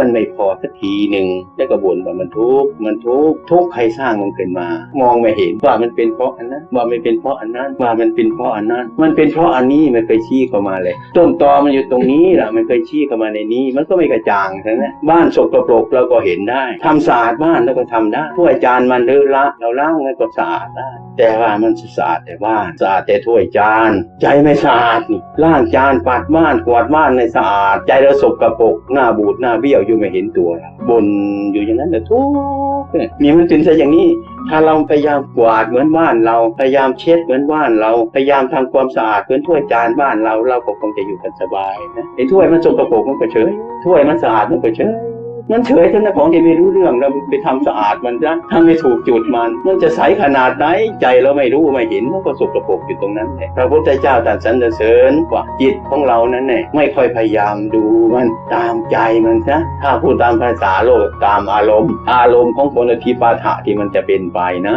มันไม่พอสักทีหนึ่งแล้วก็บ่นว่ามันทุกข์มันทุกข์ทุกข์ใครสร้างมันขึ้นมา มองไม่เห็นว่ามันเป็นเพราะอันนั้นว่ามันเป็นเพราะอันนั้นว่ามันเป็นเพราะอันนั้น มันเป็นเพราะอันนี้มันเคยชี้เข้ามาเลย ต้นตอมันอยู่ตรงนี้แหละมันเคยชี้เข้ามาในนี้ มันก็ไม่กระจ่างใช่ไหมบ้านสกปรกเราก็เห็นได้ทำสะอาดบ้านเราก็ทำได้ถ้วยจานมันเลอะละเราล้างมันก็สะอาดได้แต่ว่ามันสะอาดแต่บ้านสะอาดแต่ถ้วยจาน ใจไม่สะอาดนี่ล้างจานปัดบ้านกวาดบ้านในสะอาด ใจเราสกปรกหน้าบูดหน้าเบี้ยวอยู่ไม่เห็นตัวบนอยู่อย่างนั้นแต่ทุกข์เนี่ยมีมันเป็นซะอย่างนี้ ถ้าเราพยายามกวาดเหมือนบ้านเราพยายามเช็ดเหมือนบ้านเราพยายามทำความสะอาดเหมือนถ้วยจานบ้านเราเราก็คงจะอยู่กันสบายนะไอ้ถ้วยมันสกปรกมันก็เฉยถ้วยมันสะอาดมันก็เฉย มันเฉยท่านนะของที่ไม่รู้เรื่องเราไปทำสะอาดมันนะถ้าไม่ถูกจุดมันมันจะใสขนาดไหนใจเราไม่รู้ไม่เห็นมันก็สกปรกอยู่ตรงนั้นแหละพระพุทธเจ้าตรัสสรรเสริญว่าจิตของเรานั้นเนี่ยไม่ค่อยพยายามดูมันตามใจมันนะถ้าพูดตามภาษาโลกตามอารมณ์ อารมณ์ของคนอธิปาฐะที่มันจะเป็นไปนะ